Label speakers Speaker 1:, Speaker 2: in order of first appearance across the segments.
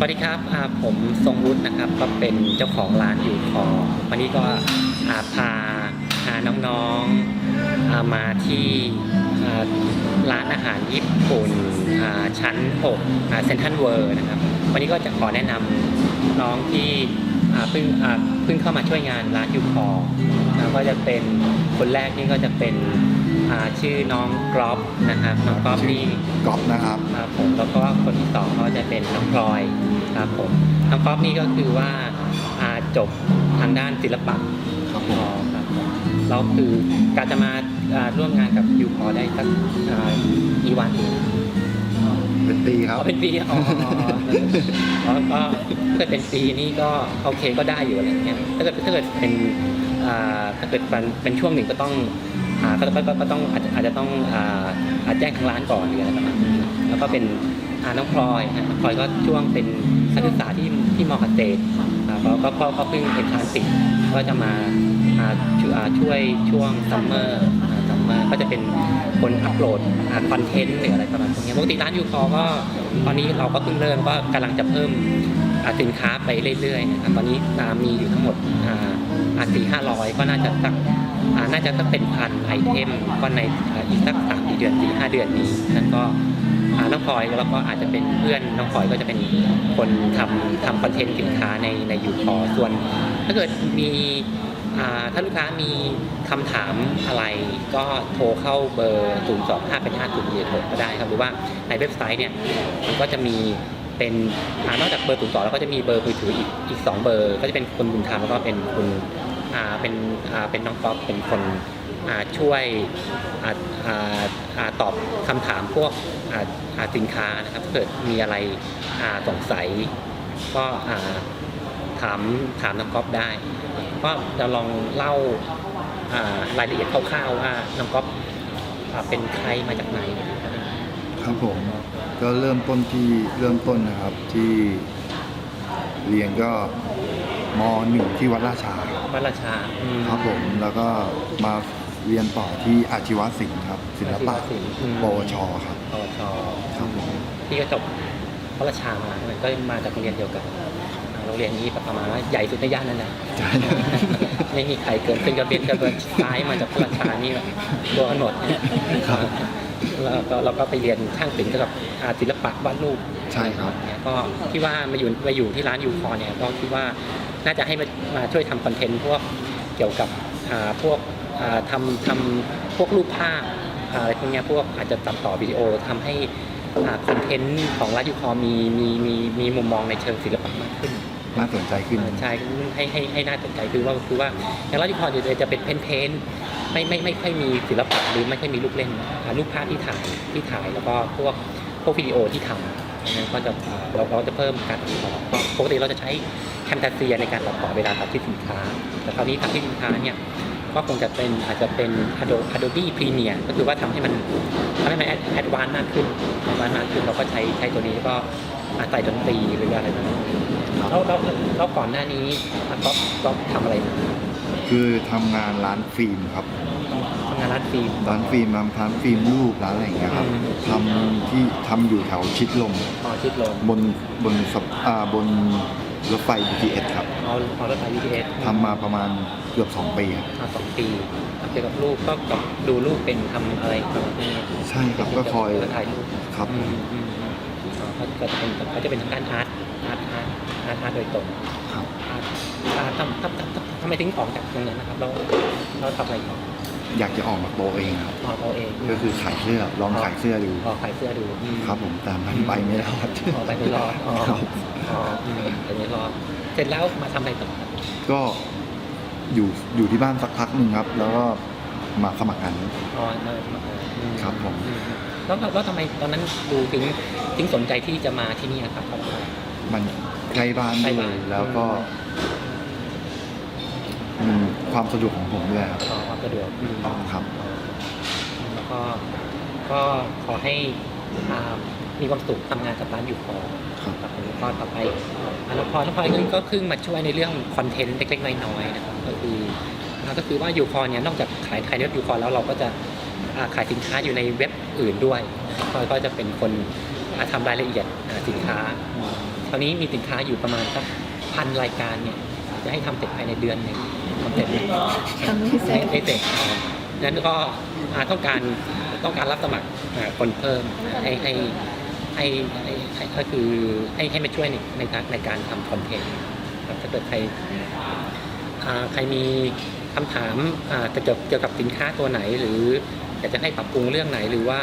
Speaker 1: สวัสดีครับผมทรงวุฒินะครับก็เป็นเจ้าของร้านอยู่คอวันนี้ก็อ่าพาน้องๆมาที่ร้านอาหารญี่ปุ่นชั้น6เซนทันเวิร์นะครับวันนี้ก็จะขอแนะนำน้องที่เพิ่งเพิ่งเข้ามาช่วยงานร้านยูคอก็จะเป็นคนแรกนี่ก็จะเป็น อ่าชื่อน้องกรอบนะครับน้องกรอบนี่
Speaker 2: กอบนะครับ
Speaker 1: ครับผมแล้วก็คนที่สองก็จะเป็นน้องพลอยครับผมน้องก๊อฟนี่ก็คือว่าอ่าจบทางด้านศิลปะ
Speaker 2: ครับผ
Speaker 1: อ๋อ
Speaker 2: ม
Speaker 1: ครับผมเราคือการจะมาอ่าร่วมงานกับยูพอได้สักอ่ากี่วันเอง
Speaker 2: เป็นปีค
Speaker 1: อ๋
Speaker 2: รับ
Speaker 1: อเป็นปีอ๋ออ๋อก็ถ้าเกิดเป็นปีนี่ก็โอเคก็ได้อยู่อะไรเงี้ยถ้าเกิดถ้าเกิดเป็นอ่าถ้าเกิดเป็นเป็นช่วงหนึ่งก็ต้องอ่า ก็ก็ก็ต้องอาจจะต้องอ่าแจ้งทางร้านก่อนหรืออะไรประมาณนี้แล้วก็เป็นอาน้องพลอยฮะพลอยก็ช่วงเป็นนักศึกษาที่ที่มอเกษตรอ่าก็ก็ก็ก็เพิ่งเป็นทรานสิก็จะมาช่วยช่วงซัมเมอร์ซัมเมอร์ก็จะเป็นคนอัปโหลดคอนเทนต์หรืออะไรประมาณนี้ปกติร้านยูคอก็ตอนนี้เราก็เพิ่งเริ่มก็กำลังจะเพิ่มสินค้าไปเรื่อยๆนะครับตอนนี้มีอยู่ทั้งหมดอ่าสี่ห้าร้อยก็น่าจะสัก น่าจะสักเป็นพันไอเทมก็ในอีกสักสามสี่เดือนสี่ห้าเดือนนี้นั่นก็น้องพลอยแล้วก็อาจจะเป็นเพื่อนน้องพลอยก็จะเป็นคนทำทำคอนเทนต์สินค้าในในยูคอส่วน ถ้าเกิดมีถ้าลูกค้ามีคำถามอะไรก็โทรเข้าเบอร์ 0 2 5 8 5 0 7 6ก็ได้ครับหรือว่าในเว็บไซต์เนี่ยมันก็จะมีเป็นนอกจากเบอร์0 2แล้วก็จะมีเบอร์มือถืออีกอีก 2 เบอร์ ก็จะเป็นคุณบุญธรรมแล้วก็เป็นคุณ เป็นเป็นน้องก๊อฟเป็นคนช่วยออตอบคำถามพวกสินค้านะครับถ้าเกิดมีอะไรสงสัย ก็ถามถามน้องก๊อฟได้ก็จะลองเล่าารายละเอียดคร่าวๆว่าน้องก๊อฟเป็นใครมาจากไหน
Speaker 2: ครับผมก็เริ่มต้นที่เริ่มต้นนะครับที่เรียนก็มหนึ่งที่วัดราชา
Speaker 1: วัดราชาอืม
Speaker 2: ครับผมแล้วก็มาเรียนต่อที่อาชีวศิลป์ครับ ศิลปะ
Speaker 1: อาชีวศิลป์อืม
Speaker 2: ปวชครับ
Speaker 1: ปวช
Speaker 2: ครับผม
Speaker 1: พี่ก็จบวัดราชามาก็มาจากโรงเรียนเดียวกันอ่าโรงเรียนนี้ประมาณว่าใหญ่สุดในย่านนั้นนะ
Speaker 2: ใช่
Speaker 1: ไม่มีใครเกินเป็นกระเบียนกระเบิดซ้ายมาจากพระราชานี่แบบตัวกันหมดเนี่ย
Speaker 2: ครับ
Speaker 1: แล้วก็เราก็ไปเรียนช่างศิลป์เกี่ยวกับอ่าศิลปะวาดรูป
Speaker 2: ใช่ครับ
Speaker 1: เนี่ยก็ที่ว่ามาอยู่มาอยู่ที่ร้านยูคอเนี่ยก็คิดว่า น่าจะให้มามาช่วยทำคอนเทนต์พวกเกี่ยวกับอ่าพวกอ่าทำทำพวกรูปภาพอ่าอะไรพวกเนี้ยพวกอาจจะตัดต่อวิดีโอทำให้คอนเทนต์ของร้านยูคอมีมีมีมีมุมมองในเชิงศิลปะมากขึ้น
Speaker 2: น่าสนใจขึ้น
Speaker 1: เออใช่ให้ให้ให้น่าสนใจคือว่าคือว่าอย่างราชพรจะจะเป็นเพนเพนไม่ไม่ไม่ค่อยมีศิลปะหรือไม่ค่อยมีลูกเล่นอ่ารูปภาพที่ถ่ายที่ถ่ายแล้วก็พวกพวกวิดีโอที่ทำ อันนั้นก็จะเราเราจะเพิ่มการตัดต่อปกติเราจะใช้แคมตัสเซียในการตัดต่อเวลาตัดที่สินค้า แต่คราวนี้ทำที่สินค้าเนี่ยก็คงจะเป็นอาจจะเป็น Adobe Adobe Premiere ก็คือว่าทำให้มันทำให้มันแอดวานมากขึ้นแอดวานมากขึ้นเราก็ใช้ใช้ตัวนี้แล้วก็อาใส่ดนตรีหรืออะไรแบบนั้นแล้วแล้วแล้วก่อนหน้านี้อะก๊อฟก๊อฟทำอะไรมา
Speaker 2: คือทำงานร้านฟิล์มครับ
Speaker 1: ทำ งานร้านฟิล์ม
Speaker 2: ร้านฟิล์มร้านร้านฟิล์มรูปร้านอะไรอย่างเงี้ยครับ
Speaker 1: อืม
Speaker 2: ทำที่ทำอยู่แถวชิดลม
Speaker 1: พอชิดลม
Speaker 2: บนบนสะอ่าบนรถไฟ BTS ครับ
Speaker 1: เอาเอารถไฟ BTS
Speaker 2: ทำมาประมาณเกือบ2ปีครับ
Speaker 1: มาสองปีทำเกี่ยวกับรูปก็กับดูรูปเป็นทำอะไรประมาณนี้
Speaker 2: ใช่ครับก็คอย
Speaker 1: แล้วถ่ายรูป
Speaker 2: ครับ
Speaker 1: อืมอืมอืมอ๋อก็จะเป็นก็จะเป็นทางด้านอาร์ตอาร์ตอาร์ตอาร์ตอาร์ตโดยตรง
Speaker 2: ครับ
Speaker 1: อาร์ตอาร์ตทำทำทำทำทำไมถึงออกจากตรงนั้นนะครับ เราเราทำอะไรต่อ
Speaker 2: อยากจะออกมาโปรเองครับ
Speaker 1: อ๋อเราเอง
Speaker 2: ก็คือขายเสื้อลองขายเสื้อดู
Speaker 1: พอขายเสื้อดูอืม
Speaker 2: ครับผมแต่มันไปไม่รอด
Speaker 1: ออกไปไม่รอดอ๋อ
Speaker 2: ครับ
Speaker 1: อ๋ออืมไปไม่รอดเสร็จแล้วมาทำอะไรต่อครับ
Speaker 2: ก็อยู่อยู่ที่บ้านสักพักหนึ่งครับ แล้วก็มาสมัครงานนี้
Speaker 1: อ๋อเออมาอื
Speaker 2: ครับผม
Speaker 1: อืแล้วแล้วแล้วทำไมตอนนั้นดูถึงถึงสนใจที่จะมาที่นี่นะครับเพราะอะไร
Speaker 2: มันใกล้บ้าน
Speaker 1: ใกล้
Speaker 2: ด้ว
Speaker 1: บ้ายน
Speaker 2: แล้วก็อืม ความสะดวกของผมด้วยครับ
Speaker 1: ขอความสะดวกอืม
Speaker 2: ครับ
Speaker 1: แล้วก็ก็ขอให้อ่ามีความสุขทำงานกับร้านอยู่พอ
Speaker 2: ครับ
Speaker 1: ครับผมก็ต่อไปอ่าแล้วพอแล้วพอก็เพิ่งมาช่วยในเรื่องคอนเทนต์เล็กๆน้อยๆนะครับก็คืออ่าก็คือว่าอยู่พอเนี่ยนอกจากขายขายเว็บอยู่พอแล้วเราก็จะอ่าขายสินค้าอยู่ในเว็บออื่นด้วยก็ก็จะเป็นคนอ่าทำรายละเอียดอ่าสินค้า ตอนนี้มีสินค้าอยู่ประมาณสักพันรายการเนี่ยจะให้ทำเสร็จภายในเดือนหนึ่งทำ เสร็จไหม
Speaker 3: ทำไม่เสร็จ
Speaker 1: ไม่เสร็จนั้นก็ต้องการต้องการรับสมัครคนเพิ่มให้ให้ให้ให้ก็คือให้ให้มาช่วยในในการในการทำคอนเทนต์ถ้าเกิดใครใครมีคำถามเกี่ยวเกี่ยวกับสินค้าตัวไหน หรืออยากจะให้ปรับปรุงเรื่องไหนหรือว่า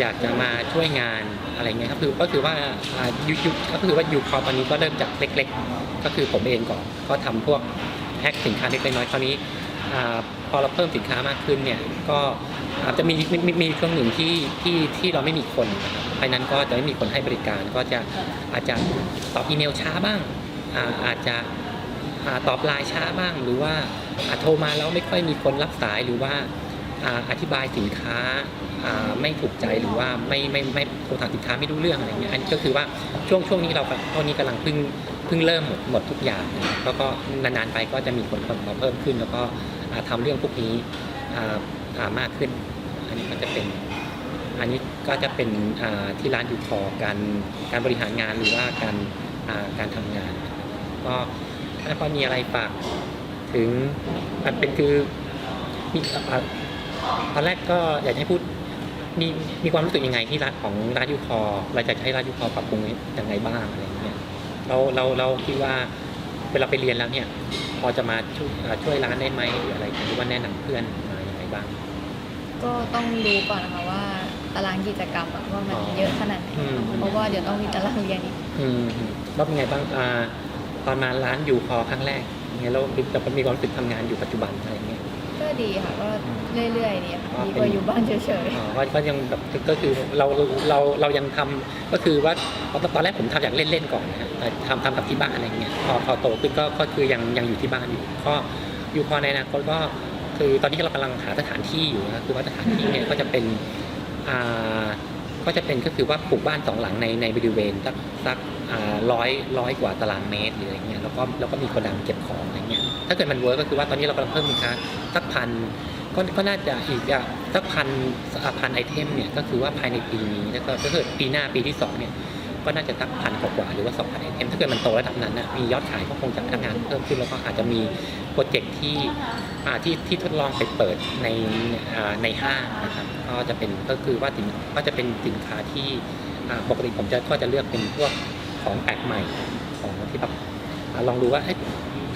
Speaker 1: อยากจะมาช่วยงานอะไรเงี้ยครับคือก็คือว่ายูยูก็คือว่ายูคอตอนนี้ก็เริ่มจากเล็ก ๆ ก็คือผมเองก่อนก็ทำพวก แพ็คสินค้าเล็กๆน้อยคราวนี้พอเราเพิ่มสินค้ามากขึ้นเนี่ยก็อาจจะมีมีมีมีช่วงหนึ่งที่ที่ที่เราไม่มีคนนะครับเพราะฉะนั้นก็จะไม่มีคนให้บริการ ก็จะอาจจะตอบอีเมลช้าบ้างอาอาจจะตอบไลน์ช้าบ้าง หรือว่าโทรมาแล้วไม่ค่อยมีคนรับสายหรือว่าอธิบายสินค้าไม่ถูกใจหรือว่าไม่ไม่ไม่โทรถามสินค้าไม่รู้เรื่องอะไรเงี้ยอันนี้ก็คือว่าช่วงช่วงนี้เราตอนนี้กำลังเพิ่ง พิ่งเริ่มหมดหมดทุกอย่างแล้วก็นานๆไปก็จะมีคนมาเพิ่มขึ้น แล้วก็อ่าทำเรื่องพวกนี้มากขึ้น อันนี้ก็จะเป็นอันนี้ก็จะเป็นที่ร้านอยู่คอการการบริหารงานหรือว่าการการทำงาน ก็ถ้าพอมีอะไรฝากถึงมันเป็นคือมีตอนแรกก็อยากให้พูดมีมีความรู้สึกยังไงที่ร้านของร้านยูคอเราจะให้ร้านยูคอปรับปรุงยังไงบ้างอะไรอย่างเงี้ย เราเราเราคิดว่าเวลาไปเรียนแล้วเนี่ย พอจะมาช่วยอ่าช่วยร้านได้ไหมหรืออะไรหรือว่าแนะนำเพื่อนมาอย่างไรบ้าง
Speaker 3: ก็ต้องดูก่อนนะคะว่าตารางกิจกรรมอะว่ามัน
Speaker 1: อ๋อ
Speaker 3: เยอะขนาดไหน
Speaker 1: อืม
Speaker 3: เพราะว่าเดี๋ยวต้องมีตารางเรียนอีก
Speaker 1: อืมแล้วเป็นไงบ้างอ่าตอนมาร้านอยู่พอครั้งแรกเนี่ยเราเรามีความรู้สึกทำงานอยู่ปัจจุบันอะไรเงี้ย
Speaker 3: ก็ดีค่ะก็เรื่อยๆดีค่ะ
Speaker 1: อ๋อ
Speaker 3: ดี
Speaker 1: เป็น
Speaker 3: กว่าอยู่บ้านเฉย
Speaker 1: อ๋อก็ก็ยังแบบก็คือเราเราเรายังทำก็คือว่าตอนแรกผมทำอย่างเล่นๆก่อนนะฮะแต่ทำทำกับที่บ้านอะไรเงี้ยพอพอโตขึ้นก็ก็คือยังยังอยู่ที่บ้านอยู่ก็อยู่พอในอนาคตก็คือตอนนี้เรากำลังหาสถานที่อยู่นะคือว่าสถานที่เนี่ยก็จะเป็นอ่าก็จะเป็นก็คือว่าปลูกบ้านสองหลังในในบริเวณสักสักอ่าร้อยร้อยกว่าตารางเมตรหรืออะไรเงี้ยแล้วก็แล้วก็มีโกดังเก็บของอะไรเงี้ย ถ้าเกิดมันเวิร์กก็คือว่าตอนนี้เรากำลังเพิ่มสินค้าสักพันก็ก็น่าจะอีกอะสักพันพันไอเทมเนี่ยก็คือว่าภายในปีนี้แล้วก็ถ้าเกิดปีหน้าปีที่สองเนี่ยก็น่าจะสักพันกว่าหรือว่าสองพันไอเทมถ้าเกิดมันโตระดับนั้นนะมียอดขายก็คงจะพัฒนาเพิ่มขึ้นแล้วก็อาจจะมีโปรเจกต์ที่อ่าที่ที่ทดลองไปเปิดในในห้างนะครับก็จะเป็นก็คือว่าสินก็จะเป็นสินค้าที่ปกติผมจะก็จะเลือกเป็นพวกของแปลกใหม่ของที่แบบลองดูว่า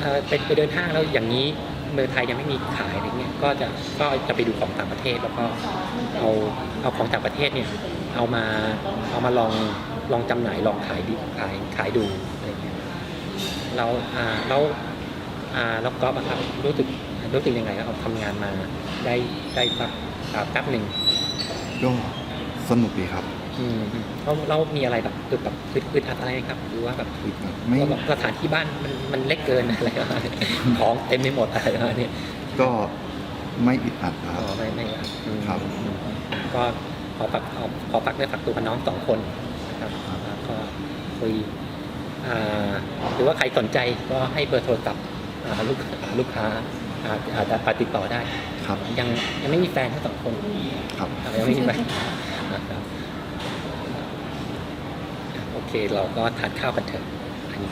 Speaker 1: เอ้ยเอ่อไปเดินห้างแล้วอย่างนี้เมืองไทยยังไม่มีขายอะไรเงี้ยก็จะก็จะไปดูของต่างประเทศแล้วก็เอาเอาของต่างประเทศเนี่ยเอามาเอามาลองลองจำหน่ายลองขายดิขายขายดูอะไรเงี้ยเราอ่าเราอ่าแล้วก็ครับรู้สึกรู้สึกยังไงครับทำงานมาได้ได้สักแป๊บหนึ่ง
Speaker 2: ก็สนุกดีครับ
Speaker 1: อืมเราเรามีอะไรแบบคือแบบคืออึดอัดอะไรไหมครับหรือว่าแบบ
Speaker 2: ไม่
Speaker 1: ว่าแบบสถานที่บ้านมันมันเล็กเกินอะไรประมาณนี้ของเต็มไปหมดอะไรประมาณนี้
Speaker 2: ก็ไม่อึดอัดนะค
Speaker 1: อ๋
Speaker 2: รับ
Speaker 1: อไม่ไม่ครับอืม
Speaker 2: ครับ
Speaker 1: อืมก็ขอฝากขอขอฝากเนื้อฝากตัวกับน้องสองคนนะครับ แล้วก็คุยอ่าหรือว่าใครสนใจก็ให้เบอร์โทรศัพท์อ่าลูกอ่าลูกค้าอ่าอาจจะไปติดต่อได้
Speaker 2: ครับ
Speaker 1: ยังยังไม่มีแฟนทั้งสองคน
Speaker 2: ครับ
Speaker 1: อ่ายังไม่มีแฟนนะครับโอ เคเราก็ทานข้าวกันเถอะอันนี้